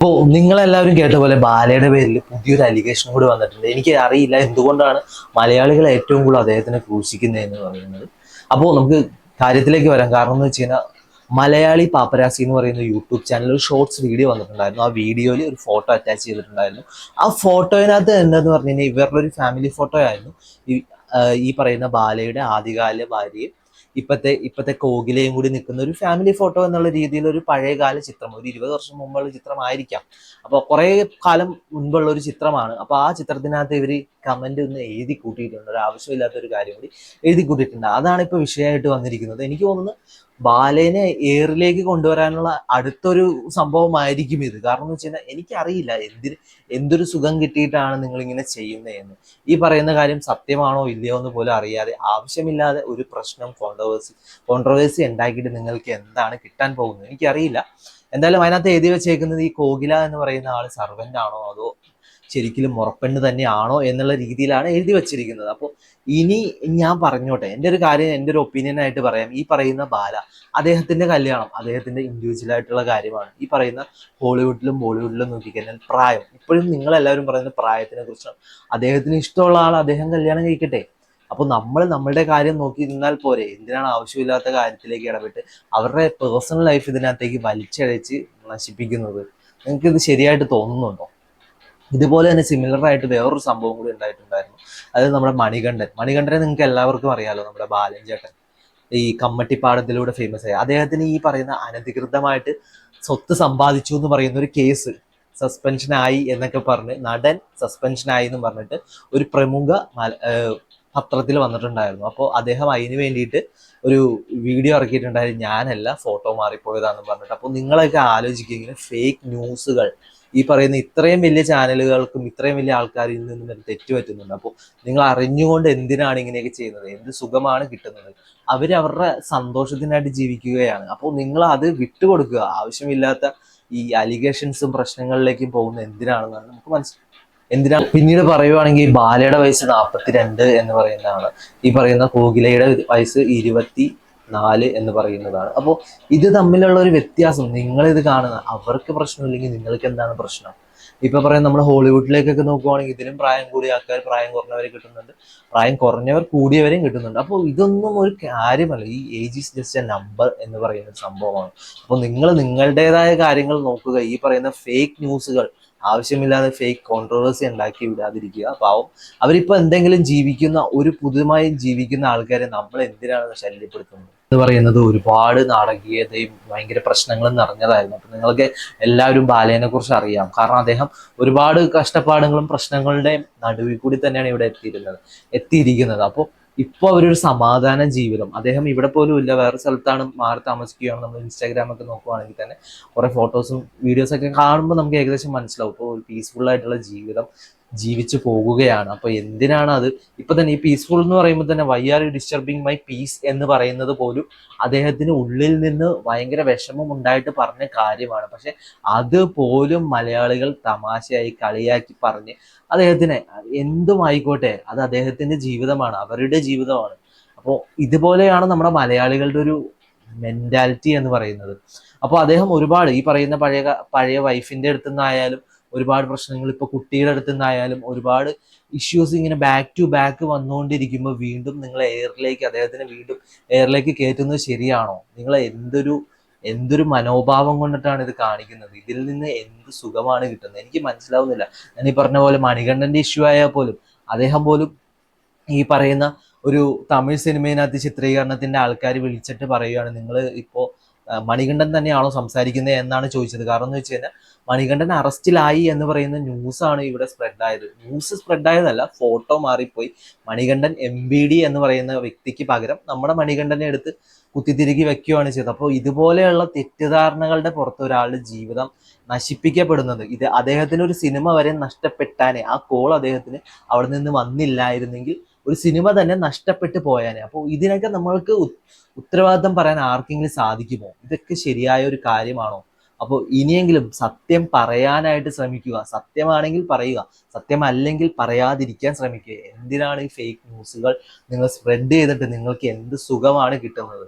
അപ്പോൾ നിങ്ങളെല്ലാവരും കേട്ട പോലെ ബാലയുടെ പേരിൽ പുതിയൊരു അലിഗേഷൻ കൂടി വന്നിട്ടുണ്ട്. എനിക്ക് അറിയില്ല എന്തുകൊണ്ടാണ് മലയാളികൾ ഏറ്റവും കൂടുതൽ അദ്ദേഹത്തിനെ ക്രൂശിക്കുന്നതെന്ന് പറയുന്നത്. അപ്പോൾ നമുക്ക് കാര്യത്തിലേക്ക് വരാം. കാരണം എന്ന് വെച്ച് കഴിഞ്ഞാൽ മലയാളി പാപ്പരാസി എന്ന് പറയുന്ന യൂട്യൂബ് ചാനൽ ഒരു ഷോർട്സ് വീഡിയോ വന്നിട്ടുണ്ടായിരുന്നു. ആ വീഡിയോയിൽ ഒരു ഫോട്ടോ അറ്റാച്ച് ചെയ്തിട്ടുണ്ടായിരുന്നു. ആ ഫോട്ടോയിനകത്ത് എന്താന്ന് പറഞ്ഞു കഴിഞ്ഞാൽ ഇവരുടെ ഒരു ഫാമിലി ഫോട്ടോ ആയിരുന്നു. ഈ പറയുന്ന ബാലയുടെ ആദ്യകാല ഭാര്യയും ഇപ്പത്തെ ഇപ്പത്തെ കോകിലയും കൂടി നിൽക്കുന്ന ഒരു ഫാമിലി ഫോട്ടോ എന്നുള്ള രീതിയിൽ ഒരു പഴയകാല ചിത്രം ഒരു ഇരുപത് വർഷം മുമ്പുള്ള ചിത്രമായിരിക്കാം. അപ്പോൾ കുറെ കാലം മുൻപുള്ള ഒരു ചിത്രമാണ്. അപ്പോൾ ആ ചിത്രത്തിനകത്ത് ഇവർ കമന്റ് ഒന്ന് എഴുതി കൂട്ടിയിട്ടുണ്ട്. ഒരു ആവശ്യമില്ലാത്ത ഒരു കാര്യം കൂടി എഴുതി കൂട്ടിയിട്ടുണ്ട്. അതാണ് ഇപ്പോൾ വിഷയമായിട്ട് വന്നിരിക്കുന്നത്. എനിക്ക് തോന്നുന്നു ബാലേനെ എയറിലേക്ക് കൊണ്ടുവരാനുള്ള അടുത്തൊരു സംഭവമായിരിക്കും ഇത്. കാരണം എന്ന് വെച്ച് കഴിഞ്ഞാൽ എനിക്കറിയില്ല എന്തിന് എന്തൊരു സുഖം കിട്ടിയിട്ടാണ് നിങ്ങൾ ഇങ്ങനെ ചെയ്യുന്നതെന്ന് ഈ പറയുന്ന കാര്യം സത്യമാണോ ഇല്ലയോ എന്ന് പോലും അറിയാതെ ആവശ്യമില്ലാതെ ഒരു പ്രശ്നം കോൺട്രവേഴ്സി കോൺട്രവേഴ്സി ഉണ്ടാക്കിയിട്ട് നിങ്ങൾക്ക് എന്താണ് കിട്ടാൻ പോകുന്നത്? എനിക്കറിയില്ല. എന്തായാലും അതിനകത്ത് എഴുതി വെച്ചേക്കുന്നത് ഈ കോകില എന്ന് പറയുന്ന ആൾ സർവന്റ് ആണോ അതോ ശരിക്കും മുറപ്പെണ്ണ് തന്നെയാണോ എന്നുള്ള രീതിയിലാണ് എഴുതി വച്ചിരിക്കുന്നത്. അപ്പോൾ ഇനി ഞാൻ പറഞ്ഞോട്ടെ എന്റെ ഒരു കാര്യം എന്റെ ഒരു ഒപ്പീനിയൻ ആയിട്ട് പറയാം. ഈ പറയുന്ന ബാല അദ്ദേഹത്തിന്റെ കല്യാണം അദ്ദേഹത്തിന്റെ ഇൻഡിവിജ്വൽ ആയിട്ടുള്ള കാര്യമാണ്. ഈ പറയുന്ന ഹോളിവുഡിലും ബോളിവുഡിലും നോക്കിക്കഴിഞ്ഞാൽ പ്രായം. ഇപ്പോഴും നിങ്ങളെല്ലാവരും പറയുന്ന പ്രായത്തിനെ കുറിച്ചാണ്. അദ്ദേഹത്തിന് ഇഷ്ടമുള്ള ആൾ അദ്ദേഹം കല്യാണം കഴിക്കട്ടെ. അപ്പോൾ നമ്മൾ നമ്മളുടെ കാര്യം നോക്കി നിന്നാൽ പോരെ. എന്തിനാണ് ആവശ്യമില്ലാത്ത കാര്യത്തിലേക്ക് ഇടപെട്ട് അവരുടെ പേഴ്സണൽ ലൈഫ് ഇതിനകത്തേക്ക് വലിച്ചഴച്ച് നശിപ്പിക്കുന്നത്? നിങ്ങൾക്ക് ഇത് ശരിയായിട്ട് തോന്നുന്നുണ്ടോ? ഇതുപോലെ തന്നെ സിമിലർ ആയിട്ട് വേറൊരു സംഭവം കൂടി ഉണ്ടായിട്ടുണ്ടായിരുന്നു. അത് നമ്മുടെ മണികണ്ഠൻ. മണികണ്ഠനെ നിങ്ങൾക്ക് എല്ലാവർക്കും അറിയാലോ നമ്മുടെ ബാലൻ ചേട്ടൻ. ഈ കമ്മട്ടിപ്പാടത്തിലൂടെ ഫേമസ് ആയി അദ്ദേഹത്തിന് ഈ പറയുന്ന അനധികൃതമായിട്ട് സ്വത്ത് സമ്പാദിച്ചു എന്ന് പറയുന്ന ഒരു കേസ് സസ്പെൻഷനായി എന്നൊക്കെ പറഞ്ഞ് നടൻ സസ്പെൻഷനായി എന്ന് പറഞ്ഞിട്ട് ഒരു പ്രമുഖ പത്രത്തിൽ വന്നിട്ടുണ്ടായിരുന്നു. അപ്പോൾ അദ്ദേഹം അതിന് വേണ്ടിയിട്ട് ഒരു വീഡിയോ ഇറക്കിയിട്ടുണ്ടായിരുന്നു. ഞാനല്ല ഫോട്ടോ മാറിപ്പോയതാണെന്ന് പറഞ്ഞിട്ട്. അപ്പോൾ നിങ്ങളൊക്കെ ആലോചിക്കുക ഇങ്ങനെ ഫേക്ക് ന്യൂസുകൾ ഈ പറയുന്ന ഇത്രയും വലിയ ചാനലുകൾക്കും ഇത്രയും വലിയ ആൾക്കാരിൽ നിന്നും തെറ്റ് പറ്റുന്നുണ്ട്. അപ്പോൾ നിങ്ങൾ അറിഞ്ഞുകൊണ്ട് എന്തിനാണ് ഇങ്ങനെയൊക്കെ ചെയ്യുന്നത്? എന്ത് സുഖമാണ് കിട്ടുന്നത്? അവർ അവരുടെ സന്തോഷത്തിനായിട്ട് ജീവിക്കുകയാണ്. അപ്പോൾ നിങ്ങൾ അത് വിട്ടുകൊടുക്കുക. ആവശ്യമില്ലാത്ത ഈ അലിഗേഷൻസും പ്രശ്നങ്ങളിലേക്കും പോകുന്ന എന്തിനാണെന്നാണ് നമുക്ക് മനസ്സിലാക്കുന്നത് എന്തിനാ? പിന്നീട് പറയുവാണെങ്കിൽ ബാലയുടെ വയസ്സ് നാൽപ്പത്തിരണ്ട് എന്ന് പറയുന്നതാണ്. ഈ പറയുന്ന കോകിലയുടെ വയസ്സ് ഇരുപത്തി നാല് എന്ന് പറയുന്നതാണ്. അപ്പോൾ ഇത് തമ്മിലുള്ള ഒരു വ്യത്യാസം നിങ്ങൾ ഇത് കാണുന്ന അവർക്ക് പ്രശ്നമില്ലെങ്കിൽ നിങ്ങൾക്ക് എന്താണ് പ്രശ്നം? ഇപ്പൊ പറയാം നമ്മൾ ഹോളിവുഡിലേക്കൊക്കെ നോക്കുവാണെങ്കിൽ ഇതിലും പ്രായം കൂടിയ ആൾക്കാർ പ്രായം കുറഞ്ഞവരെ കിട്ടുന്നുണ്ട്. പ്രായം കുറഞ്ഞവർ കൂടിയവരെയും കിട്ടുന്നുണ്ട്. അപ്പോൾ ഇതൊന്നും ഒരു കാര്യമല്ല. ഈ age is just a number എന്ന് പറയുന്ന സംഭവമാണ്. അപ്പോൾ നിങ്ങൾ നിങ്ങളുടേതായ കാര്യങ്ങൾ നോക്കുക. ഈ പറയുന്ന ഫേക്ക് ന്യൂസുകൾ ആവശ്യമില്ലാതെ ഫേക്ക് കോൺട്രവേഴ്സി ഉണ്ടാക്കി വിടാതിരിക്കുക. പാവം. അവരിപ്പോ എന്തെങ്കിലും ജീവിക്കുന്ന ഒരു പുതുമായി ജീവിക്കുന്ന ആൾക്കാരെ നമ്മൾ എന്തിനാണ് ശല്യപ്പെടുത്തുന്നത്? എന്ന് പറയുന്നത് ഒരുപാട് നാടകീയതയും ഭയങ്കര പ്രശ്നങ്ങളും നിറഞ്ഞതായിരുന്നു. അപ്പൊ നിങ്ങൾക്ക് എല്ലാവരും ബാലേനെ കുറിച്ച് അറിയാം. കാരണം അദ്ദേഹം ഒരുപാട് കഷ്ടപ്പാടുകളും പ്രശ്നങ്ങളുടെ നടുവിൽ കൂടി തന്നെയാണ് ഇവിടെ എത്തിയിരുന്നത് എത്തിയിരിക്കുന്നത്. അപ്പോൾ ഇപ്പോൾ അവരൊരു സമാധാന ജീവിതം. അദ്ദേഹം ഇവിടെ പോലും ഇല്ല. വേറെ സ്ഥലത്താണ് മാറി താമസിക്കുകയാണ്. നമ്മൾ ഇൻസ്റ്റാഗ്രാമൊക്കെ നോക്കുവാണെങ്കിൽ തന്നെ കുറെ ഫോട്ടോസും വീഡിയോസും ഒക്കെ കാണുമ്പോൾ നമുക്ക് ഏകദേശം മനസ്സിലാവും. ഇപ്പോൾ ഒരു പീസ്ഫുൾ ആയിട്ടുള്ള ജീവിതം ജീവിച്ചു പോകുകയാണ്. അപ്പൊ എന്തിനാണ് അത്? ഇപ്പൊ തന്നെ ഈ പീസ്ഫുൾ എന്ന് പറയുമ്പോൾ തന്നെ why are disturbing my peace എന്ന് പറയുന്നത് പോലും അദ്ദേഹത്തിന് ഉള്ളിൽ നിന്ന് ഭയങ്കര വിഷമം ഉണ്ടായിട്ട് പറഞ്ഞ കാര്യമാണ്. പക്ഷെ അത് പോലും മലയാളികൾ തമാശയായി കളിയാക്കി പറഞ്ഞ് അദ്ദേഹത്തിനെ എന്തും ആയിക്കോട്ടെ അത് അദ്ദേഹത്തിന്റെ ജീവിതമാണ് അവരുടെ ജീവിതമാണ്. അപ്പോൾ ഇതുപോലെയാണ് നമ്മുടെ മലയാളികളുടെ ഒരു മെന്റാലിറ്റി എന്ന് പറയുന്നത്. അപ്പോൾ അദ്ദേഹം ഒരുപാട് ഈ പറയുന്ന പഴയ പഴയ വൈഫിന്റെ അടുത്ത് നിന്നായാലും ഒരുപാട് പ്രശ്നങ്ങൾ. ഇപ്പൊ കുട്ടിയുടെ അടുത്ത് നിന്നായാലും ഒരുപാട് ഇഷ്യൂസ് ഇങ്ങനെ ബാക്ക് ടു ബാക്ക് വന്നുകൊണ്ടിരിക്കുമ്പോൾ വീണ്ടും നിങ്ങൾ എയറിലേക്ക് അദ്ദേഹത്തിനെ വീണ്ടും എയറിലേക്ക് കയറ്റുന്നത് ശരിയാണോ? നിങ്ങൾ എന്തൊരു എന്തൊരു മനോഭാവം കൊണ്ടിട്ടാണ് ഇത് കാണിക്കുന്നത്? ഇതിൽ നിന്ന് എന്ത് സുഖമാണ് കിട്ടുന്നത്? എനിക്ക് മനസ്സിലാവുന്നില്ല. ഞാൻ ഈ പറഞ്ഞ പോലെ മണികണ്ഠന്റെ ഇഷ്യൂ ആയാൽ പോലും അദ്ദേഹം പോലും ഈ പറയുന്ന ഒരു തമിഴ് സിനിമയിനകത്ത് ചിത്രീകരണത്തിന്റെ ആൾക്കാർ വിളിച്ചിട്ട് പറയുകയാണ് നിങ്ങൾ ഇപ്പോ ആ, മണികണ്ഠൻ തന്നെയാണോ സംസാരിക്കുന്നത് എന്നാണ് ചോദിച്ചത്. കാരണം എന്ന് വെച്ച് കഴിഞ്ഞാൽ മണികണ്ഠൻ അറസ്റ്റിലായി എന്ന് പറയുന്ന ന്യൂസ് ആണ് ഇവിടെ സ്പ്രെഡ് ആയത്. ന്യൂസ് സ്പ്രെഡ് ആയതല്ല ഫോട്ടോ മാറിപ്പോയി. മണികണ്ഠൻ എം ബി ഡി എന്ന് പറയുന്ന വ്യക്തിക്ക് പകരം നമ്മുടെ മണികണ്ഠനെ എടുത്ത് കുത്തിത്തിരുകി വെക്കുകയാണ് ചെയ്തത്. അപ്പോൾ ഇതുപോലെയുള്ള തെറ്റിദ്ധാരണകളുടെ പുറത്ത് ഒരാളുടെ ജീവിതം നശിപ്പിക്കപ്പെടുന്നത് ഇത് അദ്ദേഹത്തിന് ഒരു സിനിമ വരെ നഷ്ടപ്പെട്ടാനേ ആ കോൾ അദ്ദേഹത്തിന് അവിടെ നിന്ന് വന്നില്ലായിരുന്നെങ്കിൽ ഒരു സിനിമ തന്നെ നഷ്ടപ്പെട്ടു പോയാനെ. അപ്പോൾ ഇതിനൊക്കെ നമ്മൾക്ക് ഉത്തരവാദിത്തം പറയാൻ ആർക്കെങ്കിലും സാധിക്കുമോ? ഇതൊക്കെ ശരിയായ ഒരു കാര്യമാണോ? അപ്പോൾ ഇനിയെങ്കിലും സത്യം പറയാനായിട്ട് ശ്രമിക്കുക സത്യമാണെങ്കിൽ പറയുക സത്യമല്ലെങ്കിൽ പറയാതിരിക്കാൻ ശ്രമിക്കുക. എന്തിനാണ് ഈ ഫേക്ക് ന്യൂസുകൾ നിങ്ങൾ സ്പ്രെഡ് ചെയ്തിട്ട് നിങ്ങൾക്ക് എന്ത് സുഖമാണ് കിട്ടുന്നത്?